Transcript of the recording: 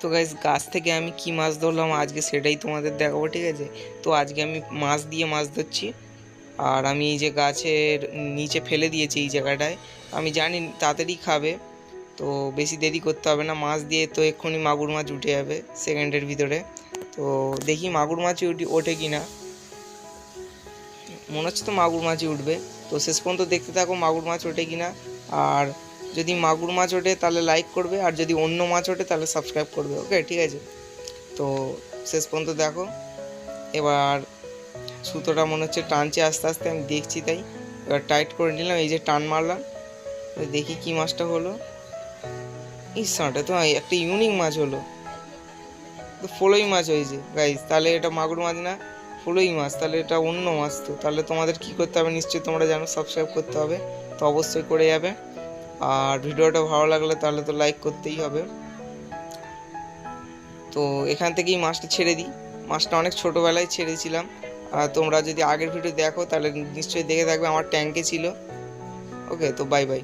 তো গাইজ গাছ থেকে আমি কি মাছ ধরলাম আজকে সেটাই তোমাদের দেখাবো, ঠিক আছে? তো আজকে আমি মাছ দিয়ে মাছ ধরছি। আর আমি এই যে গাছের নিচে ফেলে দিয়েছি এই জায়গাটায়। আমি জানি তাড়াতাড়ি খাবে, তো বেশি দেরি করতে হবে না। মাছ দিয়ে তো এক্ষুনি মাগুর মাছ উঠে যাবে সেকেন্ডের ভিতরে। তো দেখি মাগুর মাছই উঠি, ওঠে কি না মনে হচ্ছে তো মাগুর মাছই উঠবে। তো শেষ পর্যন্ত দেখতে থাকো মাগুর মাছ ওঠে কি না আর যদি মাগুর মাছ ওঠে, তাহলে লাইক করবে, আর যদি অন্য মাছ ওঠে, তাহলে সাবস্ক্রাইব করবে ওকে ঠিক আছে? তো শেষ পর্যন্ত দেখো। এবার সুতোটা মনে হচ্ছে টানছে আস্তে আস্তে, আমি দেখছি তাই। এবার টাইট করে নিলাম, এই যে টান মারলাম। দেখি কি মাছটা হলো। ইস সাঁটা তো একটা ইউনিক মাছ হলো। তো ফলোই মাছ হয়েছে। গাইজ তাহলে এটা মাগুর মাছ না, ফলোই মাছ, তাহলে এটা অন্য মাছ তো। তাহলে তোমাদের কি করতে হবে? নিশ্চয়ই তোমরা জানো সাবস্ক্রাইব করতে হবে। তো অবশ্যই করে যাবে। আর ভিডিওটা ভালো লাগলে তাহলে তো লাইক করতেই হবে। তো এখান থেকেই মাছটা ছেড়ে দিই। মাছটা অনেক ছোটোবেলায় ছেড়েছিলাম। আর তোমরা যদি আগের ভিডিও দেখো তাহলে নিশ্চয়ই দেখে থাকবে, আমার ট্যাঙ্কে ছিল। ওকে তো বাই বাই